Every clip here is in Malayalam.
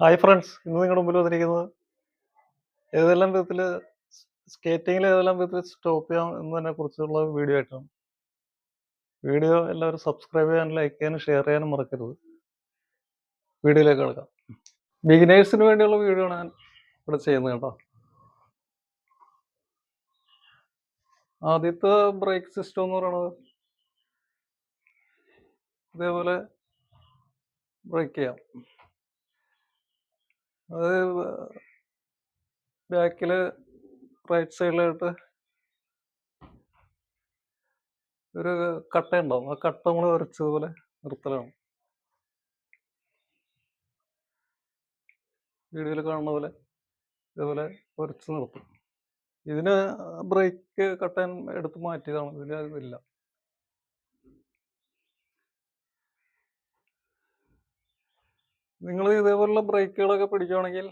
ഹായ് ഫ്രണ്ട്സ് ഇന്ന് നിങ്ങളുടെ മുമ്പിൽ വന്നിരിക്കുന്നത് ഏതെല്ലാം വിധത്തിൽ സ്കേറ്റിങ്ങിൽ ഏതെല്ലാം വിധത്തിൽ സ്റ്റോപ്പ് ചെയ്യാം എന്നതിനെ കുറിച്ചുള്ള വീഡിയോ ആയിട്ടാണ്. വീഡിയോ എല്ലാവരും സബ്സ്ക്രൈബ് ചെയ്യാനും ലൈക്ക് ചെയ്യാനും ഷെയർ ചെയ്യാനും മറക്കരുത്. വീഡിയോയിലേക്ക് കിടക്കാം. ബിഗിനേഴ്സിന് വേണ്ടിയുള്ള വീഡിയോ ആണ് ഞാൻ ഇവിടെ ചെയ്യുന്നത് കേട്ടോ. ആദ്യത്തെ ബ്രേക്ക് സിസ്റ്റം എന്ന് പറയുന്നത് ഇതേപോലെ ബ്രേക്ക് ചെയ്യാം. അത് ബാക്കിൽ റൈറ്റ് സൈഡിലായിട്ട് ഒരു കട്ട ഉണ്ടാവും. ആ കട്ട നമ്മൾ വരച്ചതുപോലെ നിർത്തലാണ്. വീഡിയോയിൽ കാണുന്ന പോലെ ഇതുപോലെ വരച്ച് നിർത്തും. ഇതിന് ബ്രേക്ക് കട്ടൻ എടുത്ത് മാറ്റിയതാണ്. ഇതിന് അതില്ല നിങ്ങൾ ഇതേപോലുള്ള ബ്രേക്കുകളൊക്കെ പിടിക്കുകയാണെങ്കിൽ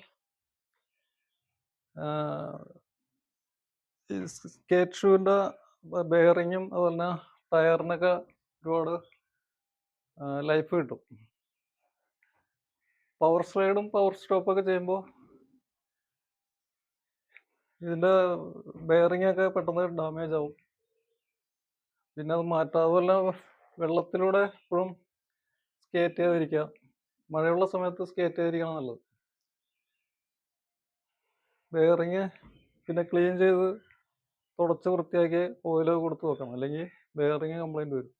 സ്കേറ്റ് ഷൂവിന്റെ ബെയറിങ്ങും അതുപോലെ തന്നെ ടയറിനൊക്കെ ഒരുപാട് ലൈഫ് കിട്ടും. പവർ സ്ലൈഡും പവർ സ്റ്റോപ്പൊക്കെ ചെയ്യുമ്പോൾ ഇതിന്റെ ബെയറിംഗ് ഒക്കെ പെട്ടെന്ന് ഡാമേജ് ആവും. പിന്നെ അത് മാറ്റാം അതുപോലെ വെള്ളത്തിലൂടെ എപ്പോഴും സ്കേറ്റ് ചെയ്തിരിക്കുക മഴയുള്ള സമയത്ത് സ്കേറ്റ് ആയിരിക്കണം നല്ലത്. ബെയറിങ് പിന്നെ ക്ലീൻ ചെയ്ത് തുടച്ച് വൃത്തിയാക്കി ഓയിൽ കൊടുത്ത് വെക്കണം. അല്ലെങ്കിൽ ബെയറിങ് കംപ്ലൈന്റ് വരും.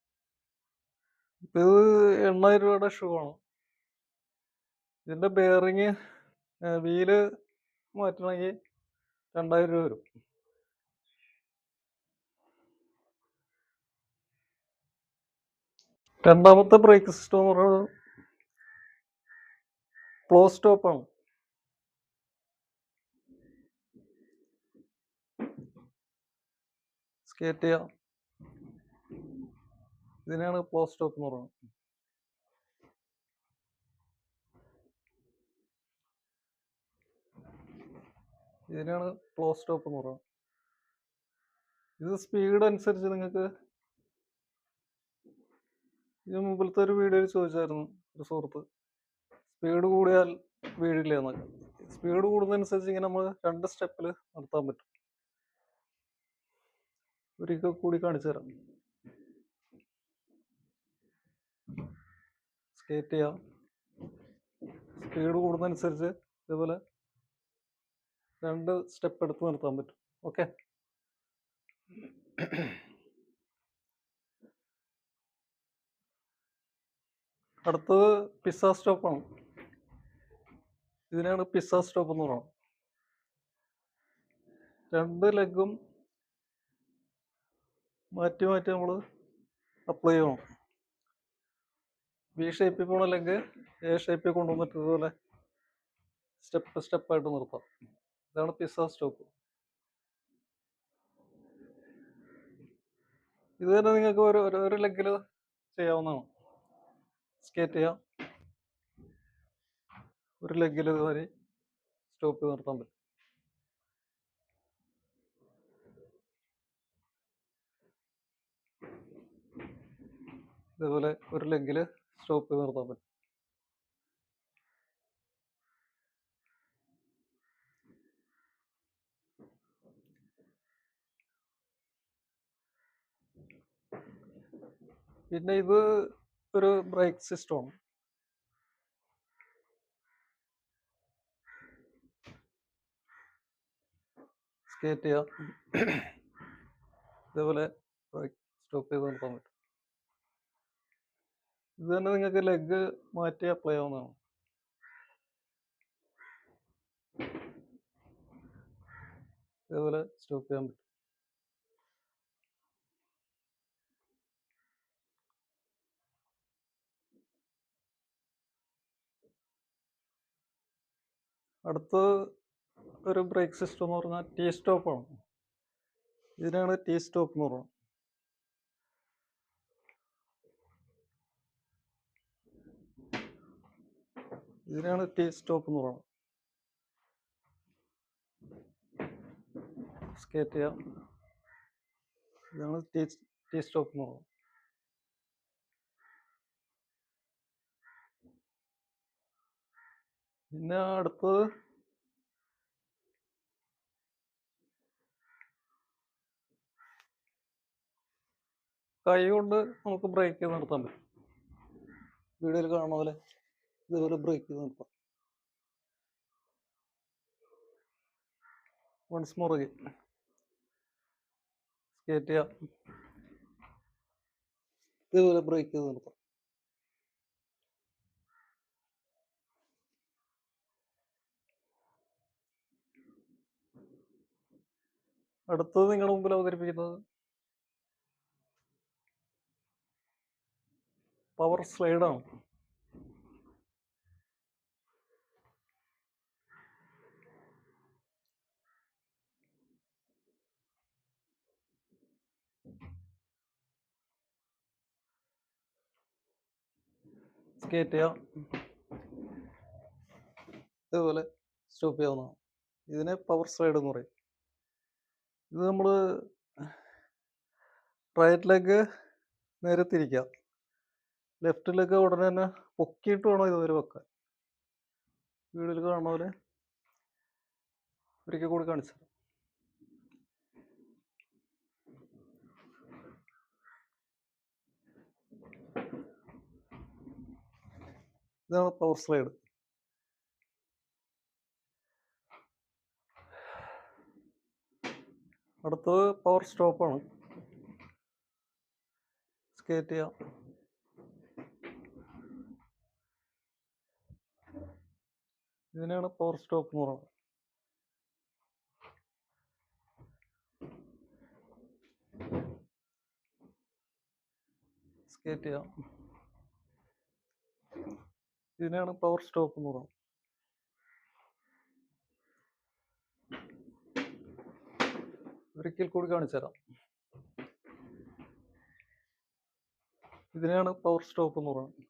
ഇത് എണ്ണായിരം രൂപയുടെ ഷൂ ആണ്. ഇതിന്റെ ബെയറിങ് വീൽ മാറ്റണമെങ്കിൽ രണ്ടായിരം രൂപ വരും. രണ്ടാമത്തെ ബ്രേക്ക് സിസ്റ്റം എന്ന് പറയുന്നത് ക്ലോ സ്റ്റോപ്പാണ്. സ്കേറ്റ് ചെയ്യാം. ഇതിനാണ് ക്ലോസ് സ്റ്റോപ്പ് എന്ന് പറയുന്നത് ഇതിനാണ് ക്ലോസ് സ്റ്റോപ്പ് എന്ന് പറയുന്നത് ഇത് സ്പീഡ് അനുസരിച്ച് നിങ്ങൾക്ക് ഇത് മുമ്പിലത്തെ ഒരു വീഡിയോയിൽ ചോദിച്ചായിരുന്നു ഒരു സുഹൃത്ത്. സ്പീഡ് കൂടിയാൽ വീഴില്ല എന്നൊക്കെ സ്പീഡ് കൂടുന്നതനുസരിച്ച് ഇങ്ങനെ നമ്മൾ രണ്ട് സ്റ്റെപ്പിൽ നടത്താൻ പറ്റും. ഒരിക്കൽ കൂടി കാണിച്ചു തരാം. സ്കേറ്റ് ചെയ്യാം. സ്പീഡ് കൂടുന്നതനുസരിച്ച് ഇതേപോലെ രണ്ട് സ്റ്റെപ്പ് എടുത്ത് നിർത്താൻ പറ്റും. ഓക്കെ? അടുത്തത് പിസ്സ സ്റ്റോപ്പാണ്. ഇതിനാണ് പിസ്സ സ്റ്റോപ്പ് എന്ന് പറയുന്നത് രണ്ട് ലെഗും മാറ്റി മാറ്റി നമ്മൾ അപ്ലൈ ചെയ്യണം. ബി ഷേപ്പിൽ പോണ ലെഗ് എ ഷേപ്പിൽ കൊണ്ടുവന്നിട്ട് ഇതുപോലെ സ്റ്റെപ്പ് സ്റ്റെപ്പായിട്ട് നിർത്താം. ഇതാണ് പിസ്സ സ്റ്റോപ്പ്. ഇത് തന്നെ നിങ്ങൾക്ക് ഒരു- ഒരു ലെഗിൽ ചെയ്യാവുന്നതാണ്. സ്കേറ്റ് ചെയ്യാം. ഒരു ലെഗിൽ ഇതുവരെ സ്റ്റോപ്പ് ചെയ്ത് നിർത്താൻ പറ്റും ഇതേപോലെ ഒരു ലെഗിൽ സ്റ്റോപ്പ് ചെയ്ത് നിർത്താൻ പറ്റും. പിന്നെ ഇത് ഒരു ബ്രേക്ക് സിസ്റ്റമാണ്. സ്കേറ്റ് ചെയ്യാം. ഇതേപോലെ സ്റ്റോപ്പ് ചെയ്ത് നിർത്താൻ പറ്റും. ഇത് തന്നെ നിങ്ങൾക്ക് ലെഗ് മാറ്റി അപ്ലൈ ആവുന്നതാണ്. ഇതേപോലെ സ്റ്റോപ്പ് ചെയ്യാൻ പറ്റും. അടുത്ത ഒരു ബ്രേക്ക് സിസ്റ്റം എന്ന് പറഞ്ഞാൽ ടീ സ്റ്റോപ്പാണ് ഇതിനാണ് ടീ സ്റ്റോപ്പ് എന്ന് പറയുന്നത് ഇതിനാണ് ടീ സ്റ്റോപ്പ് എന്ന് പറയുന്നത് സ്കേറ്റ് ചെയ്യാം. ഇതാണ് ടീ ടീ സ്റ്റോപ്പ് എന്ന് പറയുന്നത് പിന്നെ അടുത്തത് കൈ കൊണ്ട് നമുക്ക് ബ്രേക്ക് ചെയ്ത് നിർത്താൻ പറ്റും. വീഡിയോയിൽ കാണുന്ന പോലെ ഇതുപോലെ ബ്രേക്ക് ചെയ്ത് നിർത്താം. വൺസ് മോർ സ്കേറ്റ് ചെയ്യാം. ഇതുപോലെ ബ്രേക്ക് ചെയ്ത് നിർത്താം. അടുത്തത് നിങ്ങളുടെ മുമ്പിൽ അവതരിപ്പിക്കുന്നത് പവർ സ്ലൈഡാണ്. സ്കേറ്റ് ചെയ്യാം. ഇതുപോലെ സ്റ്റോപ്പ് ചെയ്യാവുന്നതാണ് ഇതിനെ പവർ സ്ലൈഡ് എന്ന് പറയും. ഇത് നമ്മൾ റൈറ്റ് ലെഗ് നേരെ തിരിക്കാം ലെഫ്റ്റ് ലെഗ് ഉടനെ തന്നെ പൊക്കിയിട്ട് വേണം ഇതുവരെ വെക്കാൻ. വീഡിയോയിൽ കാണുന്ന പോലെ ഒരിക്കൽ കൂടി കാണിച്ചു ഇതാണ് പവർ സ്ലൈഡ് അടുത്തത് പവർ സ്റ്റോപ്പാണ് സ്കേറ്റ് ചെയ്യാം. ഇതിനാണ് പവർ സ്റ്റോപ്പ് എന്ന് പറയുന്നത് സ്കേറ്റ് ചെയ്യാം. ഇതിനാണ് പവർ സ്റ്റോപ്പ് എന്ന് പറയുന്നത് ഒരിക്കൽ കൂടി കാണിച്ചു തരാം. പവർ സ്റ്റോപ്പ് എന്ന് പറയുന്നത്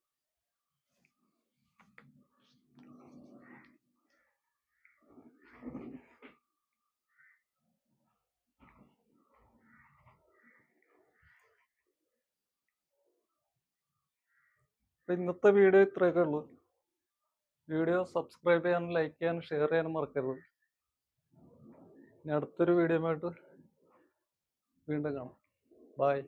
ഇന്നത്തെ വീഡിയോ ഇത്രയൊക്കെ ഉള്ളൂ. വീഡിയോ സബ്സ്ക്രൈബ് ചെയ്യാനും ലൈക്ക് ചെയ്യാനും ഷെയർ ചെയ്യാനും മറക്കരുത്. ഇനി അടുത്തൊരു വീഡിയോ ആയിട്ട് വീണ്ടും കാണാം. ബായ്